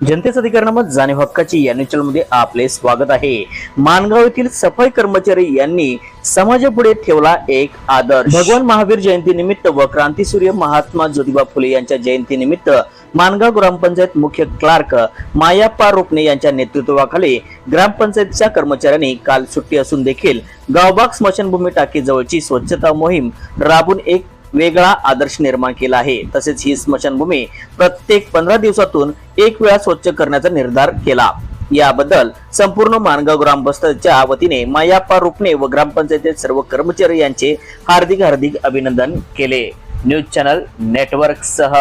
जनतेचा अधिकारनामा जाणीव हक्काची या मध्ये आपले स्वागत आहे. मानगाव येथील सफाई कर्मचारी यांनी समाजापुढे ठेवला एक आदर्श. भगवान महावीर जयंती निमित्त व क्रांतीसूर्य महात्मा ज्योतिबा फुले यांच्या जयंती निमित्त मानगाव ग्रामपंचायत मुख्य क्लार्क मायाप्पा रोपणे यांच्या नेतृत्वाखाली ग्रामपंचायतच्या कर्मचाऱ्यांनी काल सुट्टी असून देखील गावबाग स्मशानभूमी टाकी जवळची स्वच्छता मोहीम राबून एक वेगळा आदर्श निर्माण केला आहे. तसेच ही स्मशानभूमी प्रत्येक पंधरा दिवसातून एक वेळा स्वच्छ करण्याचा निर्धार केला. याबद्दल संपूर्ण मानगाव ग्रामपंचायतच्या वतीने मायाप्पा रुपणे व ग्रामपंचायतीत सर्व कर्मचारी यांचे हार्दिक हार्दिक अभिनंदन केले. न्यूज चॅनल नेटवर्क सह